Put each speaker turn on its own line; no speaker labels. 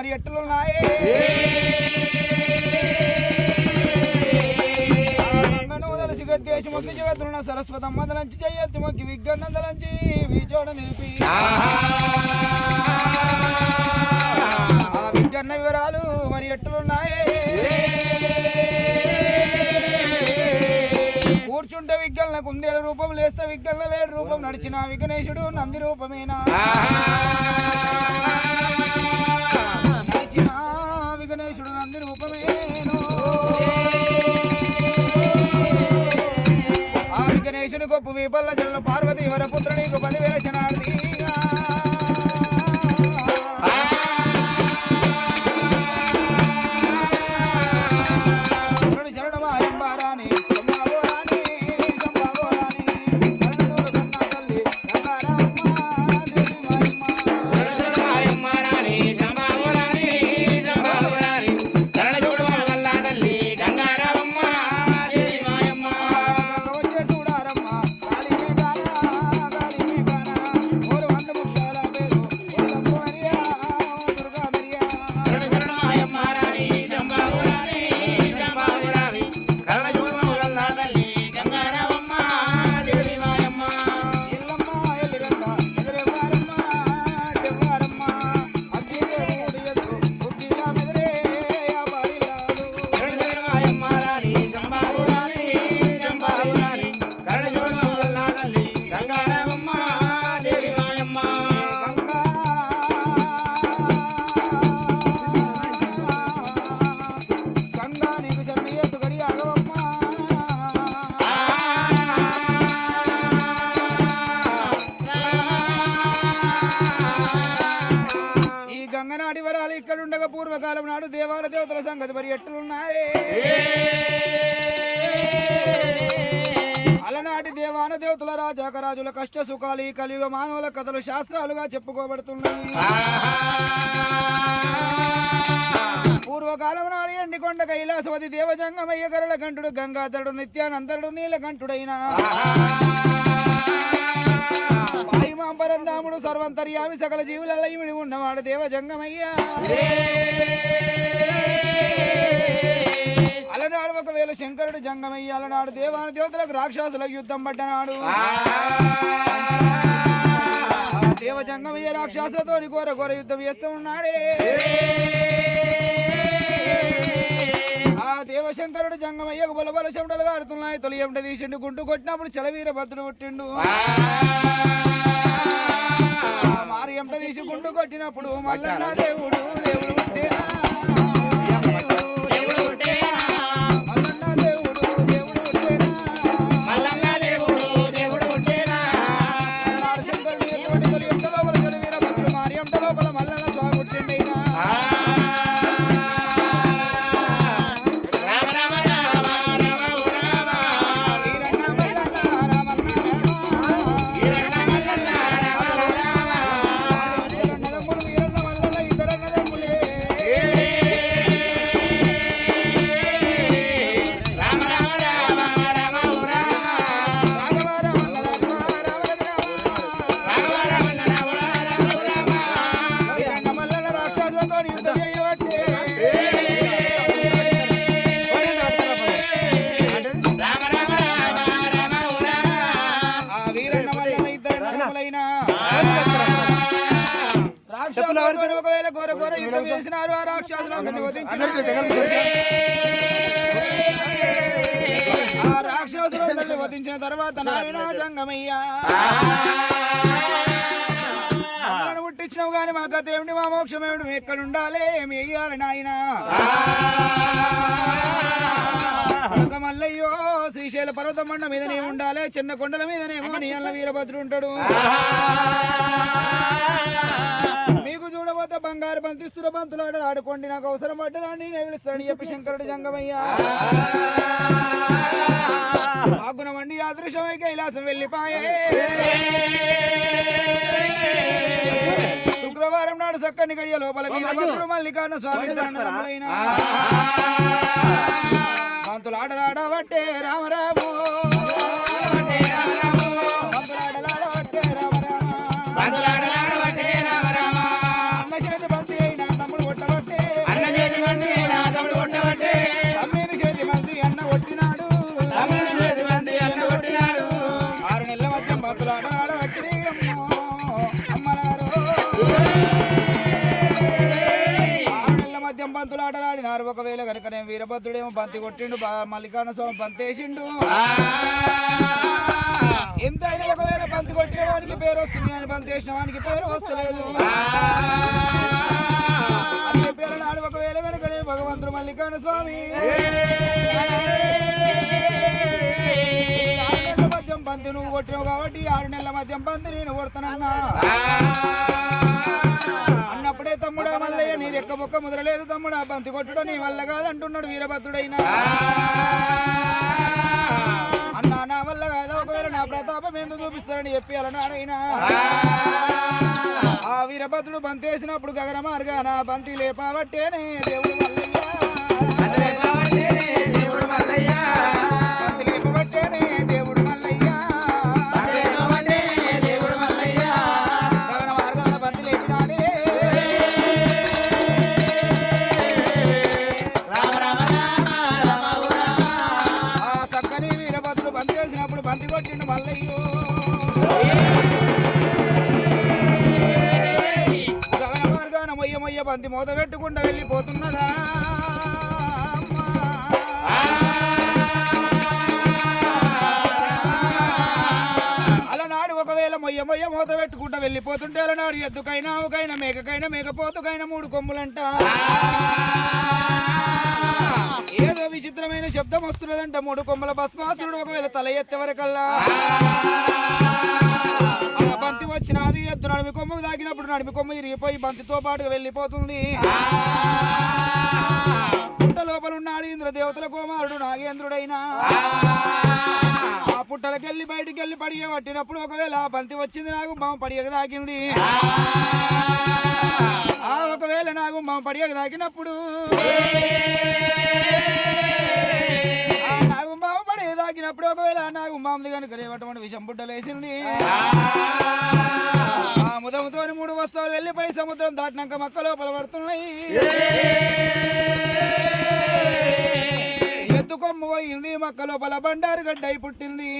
ఎట్టులున్నాయి గంగనూదలసి గద్దేశి మొక్కి జగత్తున్న సరస్వతమ్మ దలంచి జయత్తి మొక్కి విగ్గన్నదలంచి వీచోడ నిలిపి. ఆ విగ్గన్న వివరాలు మరి ఎట్లున్నాయి? కూర్చుంటే విగ్గలన కుందేల రూపం లేస్తే విగ్గల లేడు రూపం. నడిచిన విఘ్నేశుడు నంది రూపమేనా? విఘ్నేశుని గొప్ప విపల్ల జల్ల పార్వతి వరపుత్ర నీకు పదివేల ఈ గంగనాటి వరాలు ఇక్కడ ఉండగా పూర్వకాలం నాడు దేవాల దేవతల సంగతి మరి ఎట్లున్నాయి? అలనాటి దేవాన దేవతల రాజాక రాజుల కష్ట సుఖాలు ఈ కలియుగ మానవుల కథలు శాస్త్రాలుగా చెప్పుకోబడుతున్నాయి. పూర్వకాలం నాడు ఎండి కొండ కైలాసవతి దేవజంగమయ్య గరుల కంఠుడు గంగాధరుడు నిత్యానందరుడు నీలకంఠుడైన వాయుమాంబరంధాముడు సర్వంతర్యామి సకల జీవుల ఇమిడి ఉన్నవాడు దేవజంగమయ్య. అలనాడు ఒకవేళ శంకరుడు జంగమయ్య అలనాడు దేవాన దేవతలకు రాక్షసులకు యుద్ధం పడ్డనాడు. దేవ జంగమయ్య రాక్షసులతో ఘోర ఘోర యుద్ధం చేస్తూ ఉన్నాడే. ఆ దేవశంకరుడు జంగమయ్యకు బల బల చెమటలు కారుతున్నాయి తొలి ఎంట తీసిండు గుండు కొట్టినప్పుడు చలవీర భద్రుడు పుట్టిండు. మారి ఎంట తీసి గుండు కొట్టినప్పుడు మల్లన్న దేవుడు దేవుడు రాక్షసులతో ఒకవేళ ఘోర ఘోర యుద్ధం చేసినారు ఆ రాక్షసులందరినీ వధించినారు ఆ రాక్షసులందరినీ వధించిన తర్వాత నాయన జంగమయ్యా. పుట్టించినావు కానీ మా గత ఏమిటి మా మోక్షం ఏమిటి మేము ఎక్కడ ఉండాలి ఏమి వెయ్యాలి నాయన? మల్లయ్యో శ్రీశైల పర్వతం మండ మీదనే ఉండాలి. చిన్న కొండల మీదనేమో నీ అన్న వీరభద్రుడు ఉంటాడు. బంతిస్తున్న బంతులాడ ఆడుకోండి నాకు అవసరం పడ్డా నేను పిలుస్తాను చెప్పి శంకరుడు జంగమయ్య. ఆగుణమండి అదృశ్యమై కైలాసం వెళ్ళిపాయే. శుక్రవారం నాడు చక్కని గడియ లోపల వీరభద్రుడు మల్లికార్ణ స్వామి దండలములైన పంతులు ఆటలాడబట్టే రామరాము. మద్యం బంతులు ఆటలాడినారు. ఒకవేళ కనుక నేను వీరభద్రుడేమో బంతి కొట్టిండు మల్లికార్జున స్వామి బంతేసిండు ఎంత అయినా ఒకవేళ బంతి కొట్టినవానికి పేరు వస్తుంది అని బంతేసిన వానికి పేరు వస్తలేదు. పేరు నాడు ఒకవేళ కనుక నేను భగవంతుడు మల్లికార్జున స్వామి బంతి నువ్వు కొట్టినావు కాబట్టి ఆరు నెలల మధ్య బంతి నేను కొడతానన్నా. అన్నప్పుడే తమ్ముడా మల్లయ్య నీ రెక్క బొక్క ముదరలేదు తమ్ముడా. బంతి కొట్టుడు నీ వల్ల కాదంటున్నాడు వీరభద్రుడైనా. అన్నా నా వల్ల కాదు. ఒకవేళ నా ప్రతాపం ఎందుకు చూపిస్తారని చెప్పి అలనాడైనా ఆ వీరభద్రుడు బంతి వేసినప్పుడు గగన నా బంతి లేపావట్టేనే దేవుడు మల్లయ్య. బంతి బంతి మూత పెట్టుకుంటూ వెళ్ళిపోతున్నదా అలనాడు ఒకవేళ మొయ్య మొయ్య మూత పెట్టుకుంటూ వెళ్ళిపోతుంటే అలనాడు ఎద్దుకైనా ఆవుకైనా మేకకైనా మేకపోతుకైనా మూడు కొమ్ములంట. ఏదో విచిత్రమైన శబ్దం వస్తున్నదంట. మూడు కొమ్మల భస్మాసురుడు ఒకవేళ తల ఎత్తే వరకల్లా. వచ్చినది మీ కొమ్మకు తాకినప్పుడు తాకినప్పుడు మీ కొమ్మ ఇరిగిపోయి బంతితో పాటుగా వెళ్ళిపోతుంది. పుట్ట లోపల ఉన్నాడు ఇంద్ర దేవతల కుమారుడు నాగేంద్రుడైనా. ఆ పుట్టలకెళ్ళి బయటికి వెళ్ళి పడిగే పట్టినప్పుడు ఒకవేళ బంతి వచ్చింది నాకు మామ పడిగ తాకింది. ఆ ఒకవేళ నాకు మా పడిగ తాకినప్పుడు పడి తాకినప్పుడు ఒకవేళ నాగు మామది కనుక రేవటువంటి విషం బుడ్డలేసింది ఆ. ముదముతో మూడు వస్తువులు వెళ్ళిపోయి సముద్రం దాటినాక మక్క లోపల పడుతున్నాయి. ఎత్తు కొమ్ము పోయింది మక్క లోపల బండారు గడ్డై పుట్టింది.